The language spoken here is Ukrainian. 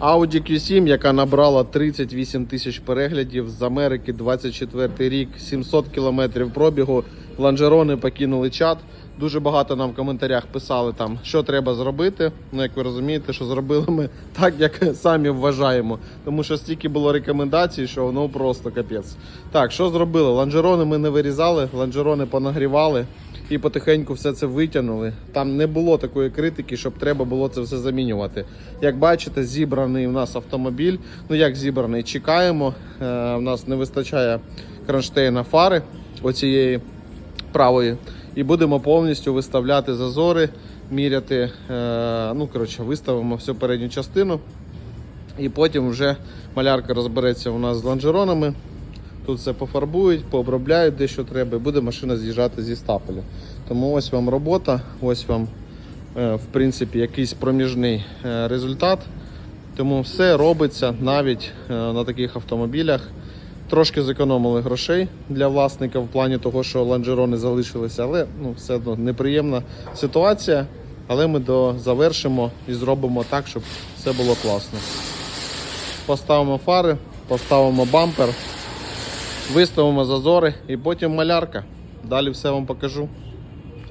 Audi Q7, яка набрала 38 тисяч переглядів з Америки 24 рік, 700 кілометрів пробігу. Ланжерони покинули чат. Дуже багато нам в коментарях писали там, що треба зробити. Ну, як ви розумієте, що зробили ми так, як самі вважаємо. Тому що стільки було рекомендацій, що ну просто капець. Так, що зробили? Ланжерони ми не вирізали, ланжерони понагрівали і потихеньку все це витягнули. Там не було такої критики, щоб треба було це все замінювати. Як бачите, зібраний у нас автомобіль. Ну як зібраний, чекаємо. Е, у нас не вистачає кронштейна фари оцієї правої. І будемо повністю виставляти зазори, міряти. Е, ну, коротше, виставимо всю передню частину. І потім вже малярка розбереться у нас з лонжеронами. Тут все пофарбують, пообробляють де що треба, і буде машина з'їжджати зі стапеля. Тому ось вам робота, ось вам, е, в принципі, якийсь проміжний е, результат. Тому все робиться навіть е, на таких автомобілях. Трошки зекономили грошей для власника в плані того, що ланжерони залишилися, але ну, все одно неприємна ситуація. Але ми завершимо і зробимо так, щоб все було класно. Поставимо фари, поставимо бампер, виставимо зазори і потім малярка. Далі все вам покажу.